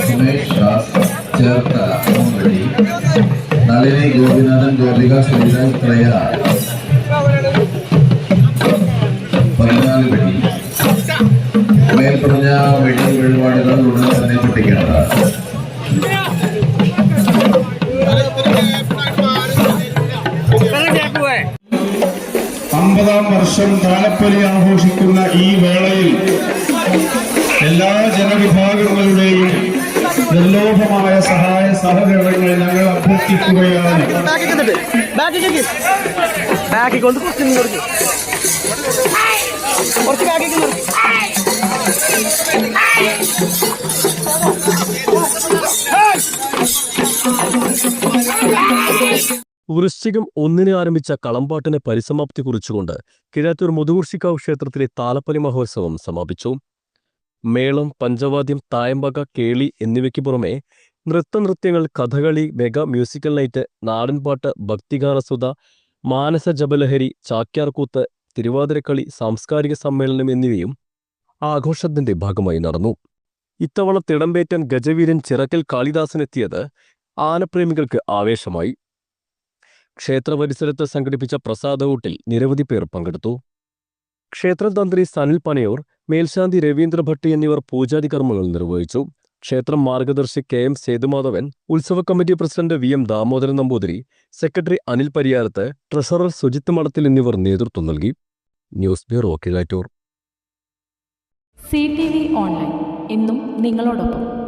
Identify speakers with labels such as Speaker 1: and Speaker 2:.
Speaker 1: Sumesh Das Cherthala comedy Nalini Gopinathan Gopika Sreedharan ത്രയ പതിനാല് വെടി. മേൽപ്പറഞ്ഞ വെടി വഴിപാടുകൾ ഉടൻ തന്നെ
Speaker 2: അമ്പതാം വർഷം താലപ്പൊലി ആഘോഷിക്കുന്ന ഈ വേളയിൽ എല്ലാ ജനവിഭാഗങ്ങളുടെയും നിർലോഭമായ സഹായ സഹകരണങ്ങൾ ഞങ്ങൾ അഭ്യർത്ഥിക്കുകയാണ്.
Speaker 3: വൃശ്ചികം ഒന്നിന് ആരംഭിച്ച കളമ്പാട്ടിന് പരിസമാപ്തി കുറിച്ചുകൊണ്ട് കിഴാത്തൂർ മുതുകുർശിക്കാവ് ക്ഷേത്രത്തിലെ താലപ്പലി മഹോത്സവം സമാപിച്ചു. മേളം പഞ്ചവാദ്യം തായമ്പക കേളി എന്നിവയ്ക്ക് പുറമെ നൃത്തനൃത്യങ്ങൾ കഥകളി മെഗാ മ്യൂസിക്കൽ നൈറ്റ് നാടൻപാട്ട് ഭക്തിഗാനസുത മാനസ ജബലഹരി ചാക്യാർകൂത്ത് തിരുവാതിരക്കളി സാംസ്കാരിക സമ്മേളനം എന്നിവയും ആഘോഷത്തിന്റെ ഭാഗമായി നടന്നു. ഇത്തവണ തിടമ്പേറ്റൻ ഗജവീരൻ ചിറക്കൽ കാളിദാസനെത്തിയത് ആനപ്രേമികൾക്ക് ആവേശമായി. ക്ഷേത്ര പരിസരത്ത് സംഘടിപ്പിച്ച പ്രസാദകൂട്ടിൽ നിരവധി പേർ പങ്കെടുത്തു. ക്ഷേത്രതന്ത്രി സനിൽ പനയൂർ മേൽശാന്തി രവീന്ദ്ര ഭട്ട് എന്നിവർ പൂജാതി കർമ്മങ്ങൾ നിർവഹിച്ചു. ക്ഷേത്രം മാർഗദർശി കെ എം സേതുമാധവൻ ഉത്സവ committee president V M Damodaran Namboothiri secretary Anil Pariyarath treasurer Sujith Madathil എന്നിവർ നേതൃത്വം നൽകി. News bureau Kizhattur
Speaker 4: C T V online. എന്നും നിങ്ങളോടൊപ്പം.